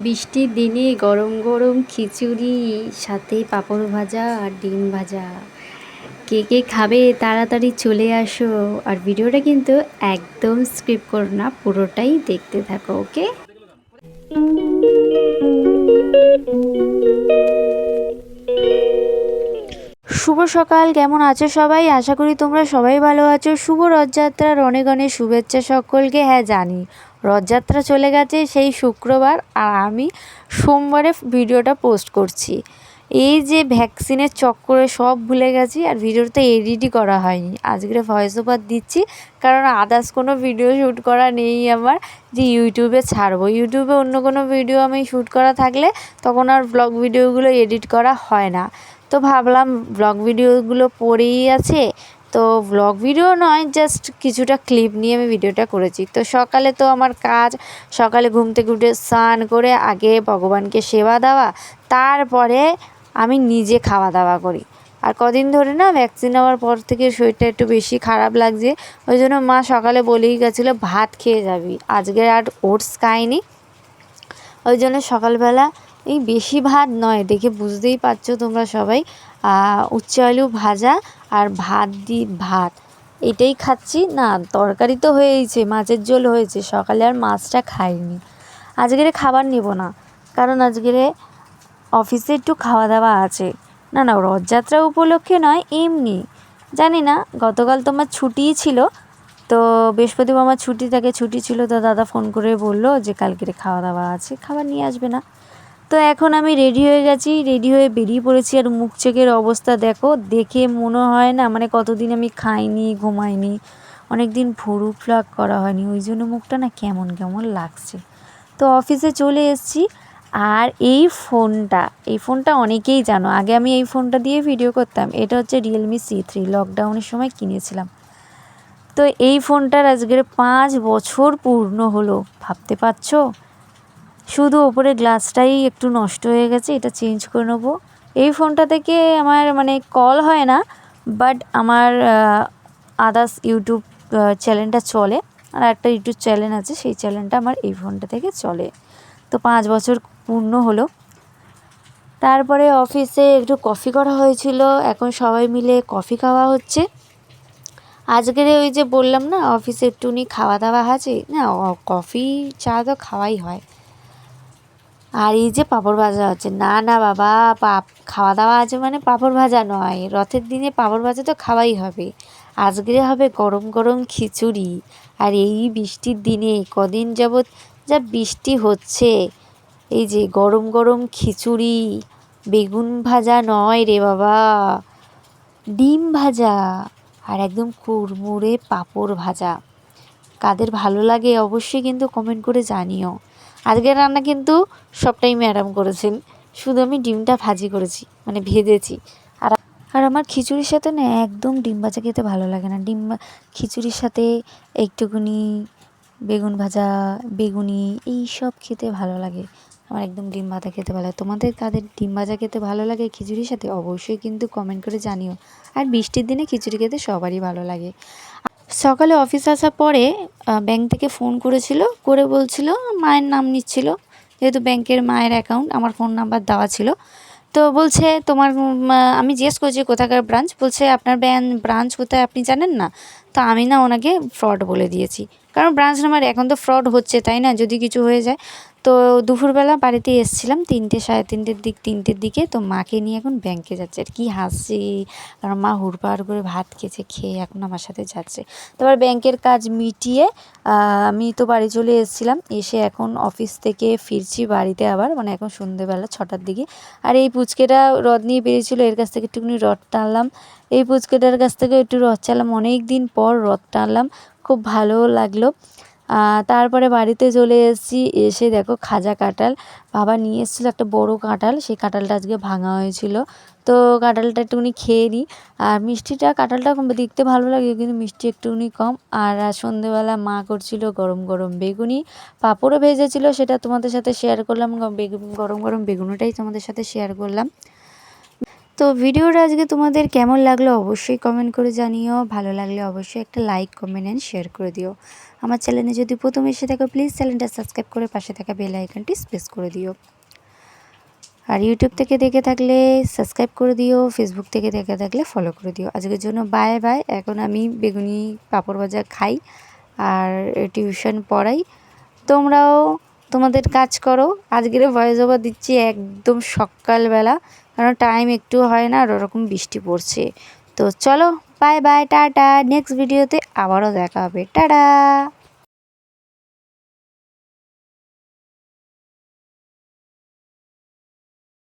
বৃষ্টির দিনে গরম গরম খিচুড়ি, সাথে পাঁপড় ভাজা আর ডিম ভাজা। কে কে খাবে তাড়াতাড়ি চলে আসো। আর ভিডিওটা কিন্তু একদম স্ক্রিপ করো না, পুরোটাই দেখতে থাকো, ওকে? শুভ সকাল, কেমন আছো সবাই? আশা করি তোমরা সবাই ভালো আছো। শুভ রথযাত্রার অনেক অনেক শুভেচ্ছা সকলকে। হ্যাঁ জানি রথযাত্রা চলে গেছে সেই শুক্রবার আর আমি সোমবারে ভিডিওটা পোস্ট করছি। এই যে ভ্যাকসিনের চক্করে সব ভুলে গেছি আর ভিডিওটা এডিটই করা হয়নি। আজকে ভয়েস ওভার দিচ্ছি কারণ আদার্স কোনো ভিডিও শ্যুট করা নেই আমার যে ইউটিউবে ছাড়বো। ইউটিউবে অন্য কোনো ভিডিও আমি শ্যুট করা থাকলে তখন আর ব্লগ ভিডিওগুলো এডিট করা হয় না। তো ভাবলাম ব্লগ ভিডিওগুলো পড়েই আছে। তো ব্লগ ভিডিও নয় জাস্ট কিছুটা ক্লিপ নিয়ে আমি ভিডিওটা করেছি। তো সকালে তো আমার কাজ, সকালে ঘুম থেকে উঠে স্নান করে আগে ভগবানকে সেবা দেওয়া, তারপরে আমি নিজে খাওয়া দাওয়া করি। আর কদিন ধরে না ভ্যাকসিন নেওয়ার পর থেকে শরীরটা একটু বেশি খারাপ লাগছে। ওই জন্য মা সকালে বলেই গেছিল, ভাত খেয়ে যাবি। আজকে আর ওটস খাইনি। ওই জন্য সকালবেলা এই বেশি ভাত নয়, দেখে বুঝতেই পারছ তোমরা সবাই। উচ্চ আলু ভাজা আর ভাত দি ভাত। এটাই খাচ্ছি। না, তরকারি তো হয়েইছে, মাছের ঝোল হয়েছে, সকালে আর মাছটা খাইনি। আজকের খাবার নেব না, কারণ আজকের অফিসে একটু খাওয়া দাওয়া আছে। না না, রথযাত্রা উপলক্ষে নয়, এমনি। জানি না, গতকাল তোমার ছুটিই ছিল, তো বৃহস্পতিবার আমার ছুটি থাকে, ছুটি ছিল, তো দাদা ফোন করে বলল যে কালকেরে খাওয়া দাওয়া আছে, খাবার নিয়ে আসবে না। তো এখন আমি রেডি হয়ে গেছি রেডি হয়ে বেরিয়ে পড়েছি আর মুখ চেকের অবস্থা দেখো, দেখে মনে হয় না মানে কতদিন আমি খাইনি, ঘুমাইনি অনেক দিন ভুরু ফ্লাগ করা হয়নি, ওই জন্য মুখটা না কেমন কেমন লাগছে। তো অফিসে চলে এসেছি আর এই ফোনটা এই ফোনটা অনেকেই জানো, আগে আমি এই ফোনটা দিয়ে ভিডিও করতাম, এটা হচ্ছে রিয়েলমি সি থ্রি লকডাউনের সময় কিনেছিলাম। তো এই ফোনটার আজকের পাঁচ বছর পূর্ণ হলো, ভাবতে পারছ? শুধু ওপরে গ্লাসটাই একটু নষ্ট হয়ে গেছে, এটা চেঞ্জ করে নেব। এই ফোনটা থেকে আমার মানে কল হয় না বাট আমার আদার্স ইউটিউব চ্যানেলটা চলে, আর একটা ইউটিউব চ্যানেল আছে, সেই চ্যানেলটা আমার এই ফোনটা থেকে চলে। তো পাঁচ বছর পূর্ণ হলো। তারপরে অফিসে একটু কফি করা হয়েছিল, এখন সবাই মিলে কফি খাওয়া হচ্ছে। আজকের ওই যে বললাম না অফিসে একটুনি খাওয়া দাওয়া আছে, না কফি চা তো খাওয়াই হয়। আর এই যে পাঁপড় ভাজা হচ্ছে, না না, বাবা, পাপ, খাওয়া দাওয়া আছে মানে পাঁপড় ভাজা নয়, রথের দিনে পাঁপড় ভাজা তো খাওয়াই হবে। আজকে হবে গরম গরম খিচুড়ি, আর এই বৃষ্টির দিনে কদিন যাবৎ যা বৃষ্টি হচ্ছে, এই যে গরম গরম খিচুড়ি, বেগুন ভাজা নয় রে বাবা, ডিম ভাজা, আর একদম কুড়মুড়ে পাঁপড় ভাজা। কাদের ভালো লাগে অবশ্যই কিন্তু কমেন্ট করে জানিও। আজকের রান্না কিন্তু সবটাই ম্যাডাম করেছেন। শুধু আমি ডিমটা ভাজি করেছি মানে ভেজেছি। আর আর আমার খিচুড়ির সাথে না একদম ডিম ভাজা খেতে ভালো লাগে না। ডিম খিচুড়ির সাথে একটুকুনি বেগুন ভাজা, বেগুনি, এই সব খেতে ভালো লাগে। আমার একদম ডিম ভাজা খেতে ভালো লাগে। তোমাদের কাদের ডিম ভাজা খেতে ভালো লাগে খিচুড়ির সাথে অবশ্যই কিন্তু কমেন্ট করে জানিও। আর বৃষ্টির দিনে খিচুড়ি খেতে সবারই ভালো লাগে। সকালে অফিস আসার পরে ব্যাংক থেকে ফোন করেছিল, করে বলছিল মায়ের নাম নিচ্ছিল। যেহেতু ব্যাংকের মায়ের অ্যাকাউন্ট আমার ফোন নাম্বার দেওয়া ছিল। তো বলছে, তোমার আমি জিজ্ঞেস করছি কোথাকার ব্রাঞ্চ বলছে, আপনার ব্যান ব্রাঞ্চ কোথায় আপনি জানেন না? তো আমি না ওনাকে ফ্রড বলে দিয়েছি। কারণ ব্রাঞ্চ নাম্বার এখন তো ফ্রড হচ্ছে, তাই না? যদি কিছু হয়ে যায়। তো দুপুরবেলা বাড়িতে এসেছিলাম, তিনটে সাড়ে তিনটের দিক, তিনটের দিকে। তো মাকে নিয়ে এখন ব্যাংকে যাচ্ছে। আর কি হাসছি কারণ মা হুড়পাড় করে ভাত খেয়েছে, খেয়ে এখন আমার সাথে যাচ্ছে। তারপর ব্যাংকের কাজ মিটিয়ে আমি তো বাড়ি চলে এসেছিলাম। এসে এখন অফিস থেকে ফিরছি বাড়িতে আবার মানে এখন সন্ধেবেলা ছটার দিকে। আর এই পুচকেটা রদ নিয়ে বেরিয়েছিল, এর কাছ থেকে একটুখানি রথ টানলাম। এই পুচকেটার কাছ থেকে একটু রথ চালাম অনেক দিন পর রথ টানলাম। খুব ভালোও লাগল। তারপরে বাড়িতে চলে এসেছি, এসে দেখো খাজা কাঁঠাল। বাবা নিয়ে এসেছিল একটা বড় কাঁঠাল, সেই কাঁঠালটা আজকে ভাঙা হয়েছিল। তো কাঁঠালটা একটুখানি খেয়ে নিই। আর মিষ্টিটা, কাঁঠালটা দেখতে ভালো লাগে, কিন্তু মিষ্টি একটুখানি কম। আর সন্ধেবেলা মা করছিল গরম গরম বেগুনি। পাঁপড়ও ভেজেছিল, সেটা তোমাদের সাথে শেয়ার করলাম। বেগুন, গরম গরম বেগুনিটাই তোমাদের সাথে শেয়ার করলাম। তো ভিডিওটা আজকে তোমাদের কেমন লাগল অবশ্যই কমেন্ট করে জানিও। ভালো লাগলে অবশ্যই একটা লাইক কমেন্ট অ্যান্ড শেয়ার করে দিও। আমার চ্যানেলে যদি প্রথম এসে থাকো প্লিজ চ্যানেলটা সাবস্ক্রাইব করে পাশে থাকা বেল আইকনটি স্পেস করে দিও। আর ইউটিউব থেকে দেখে থাকলে সাবস্ক্রাইব করে দিও ফেসবুক থেকে দেখে থাকলে ফলো করে দিও। আজকের জন্য বাই বাই এখন আমি বেগুনি পাঁপড় ভাজা খাই আর টিউশন পড়াই। তোমরাও তোমাদের কাজ করো। আজকের ভয়েস ওভার দিচ্ছি একদম সকালবেলা। কারণ টাইম একটু হয় না আর ওরকম বৃষ্টি পড়ছে। তো চলো বাই বাই টাটা। নেক্সট ভিডিওতে আবারও দেখা হবে। টাটা!